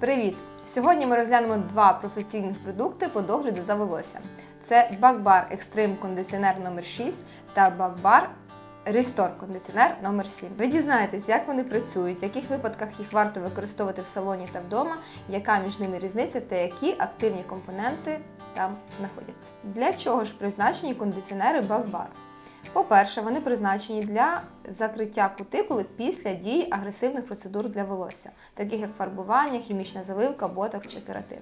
Привіт! Сьогодні ми розглянемо два професійних продукти по догляду за волоссям. Це Бакбар Extreme кондиціонер номер 6 та Бакбар Restore кондиціонер номер 7. Ви дізнаєтесь, як вони працюють, в яких випадках їх варто використовувати в салоні та вдома, яка між ними різниця та які активні компоненти там знаходяться. Для чого ж призначені кондиціонери Бакбар? По-перше, вони призначені для закриття кутикули після дії агресивних процедур для волосся, таких як фарбування, хімічна заливка, ботокс чи кератин.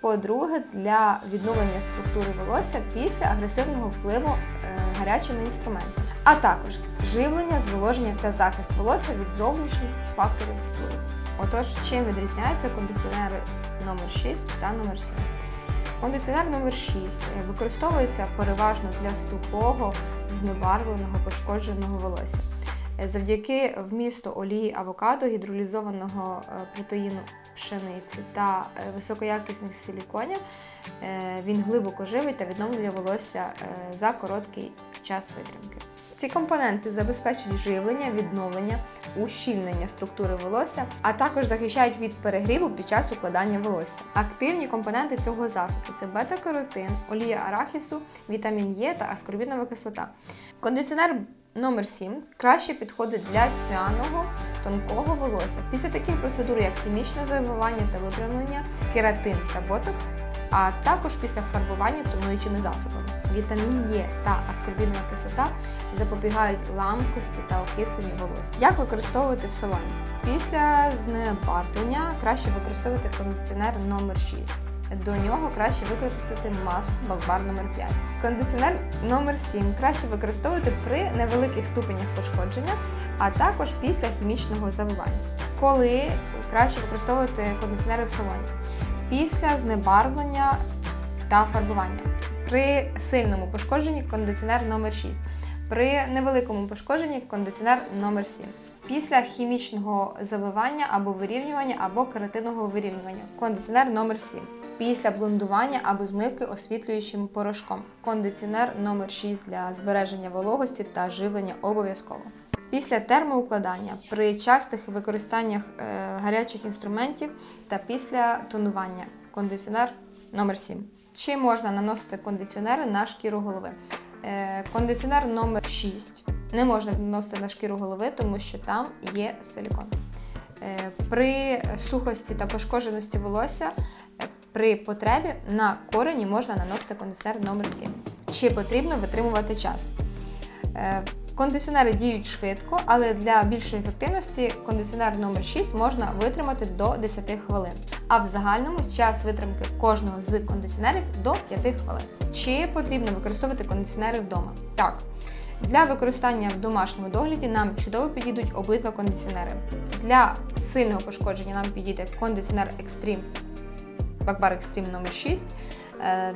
По-друге, для відновлення структури волосся після агресивного впливу е, гарячими інструментами, а також живлення, зволоження та захист волосся від зовнішніх факторів впливу. Отож, чим відрізняються кондиціонери номер 6 та номер 7? Кондиціонер номер 6 використовується переважно для сухого, знебарвленого, пошкодженого волосся. Е, Завдяки вмісту олії авокадо, гідролізованого е, протеїну пшениці та е, високоякісних силіконів, е, він глибоко живий та відновлює волосся е, за короткий час витримки. Ці компоненти забезпечують живлення, відновлення, ущільнення структури волосся, а також захищають від перегріву під час укладання волосся. Активні компоненти цього засобу це бета-каротин, олія арахісу, вітамін Е та аскорбінова кислота. Кондиціонер номер 7 краще підходить для тьмяного тонкого волосся. Після таких процедур, як хімічне завивання та випрямлення, кератин та ботокс, а також після фарбування тонуючими засобами. Вітамін Е та аскорбінова кислота запобігають ламкості та окисленню волосся. Як використовувати в салоні? Після знебарвлення краще використовувати кондиціонер номер 6 до нього краще використати маску Балбар номер 5 Кондиціонер номер 7 краще використовувати при невеликих ступенях пошкодження, а також після хімічного завивання. Коли краще використовувати кондиціонери в салоні? Після знебарвлення та фарбування. При сильному пошкодженні кондиціонер номер 6 При невеликому пошкодженні кондиціонер номер 7 Після хімічного завивання або вирівнювання, або кератинового вирівнювання. Кондиціонер номер 7 Після блондування або змивки освітлюючим порошком. Кондиціонер номер 6 для збереження вологості та живлення обов'язково. Після термоукладання при частих використаннях е, гарячих інструментів та після тонування. Кондиціонер номер 7 Чи можна наносити кондиціонери на шкіру голови? Е, кондиціонер номер 6 не можна наносити на шкіру голови, тому що там є силікон. Е, При сухості та пошкодженості волосся при потребі на корені можна наносити кондиціонер номер 7 Чи потрібно витримувати час? Кондиціонери діють швидко, але для більшої ефективності кондиціонер номер 6 можна витримати до 10 хвилин. А в загальному час витримки кожного з кондиціонерів до 5 хвилин. Чи потрібно використовувати кондиціонери вдома? Так. Для використання в домашньому догляді нам чудово підійдуть обидва кондиціонери. Для сильного пошкодження нам підійде кондиціонер Extreme Бакбар Extreme номер 6 Е,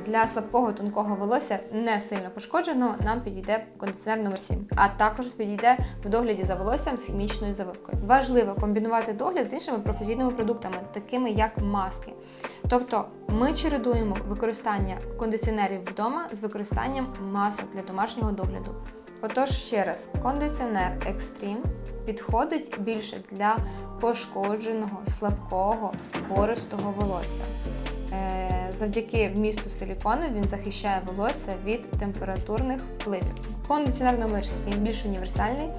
Для слабкого тонкого волосся не сильно пошкодженого нам підійде кондиціонер номер 7 а також підійде в догляді за волоссям з хімічною завивкою. Важливо комбінувати догляд з іншими професійними продуктами, такими як маски. Тобто ми чередуємо використання кондиціонерів вдома з використанням масок для домашнього догляду. Отож, ще раз, кондиціонер Extreme підходить більше для пошкодженого, слабкого, пористого волосся. Завдяки вмісту силікону він захищає волосся від температурних впливів. Кондиціонер номер 7 більш універсальний.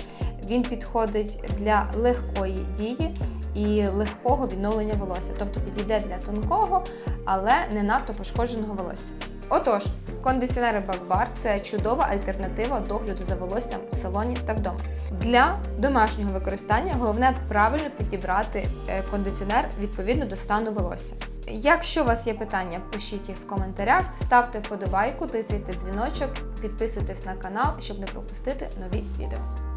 Він підходить для легкої дії і легкого відновлення волосся, тобто підійде для тонкого, але не надто пошкодженого волосся. Отож, кондиціонери Бакбар це чудова альтернатива догляду за волоссям в салоні та вдома. Для домашнього використання головне правильно підібрати е, кондиціонер відповідно до стану волосся. Якщо у вас є питання, пишіть їх в коментарях, ставте вподобайку, тицяйте дзвіночок, підписуйтесь на канал, щоб не пропустити нові відео.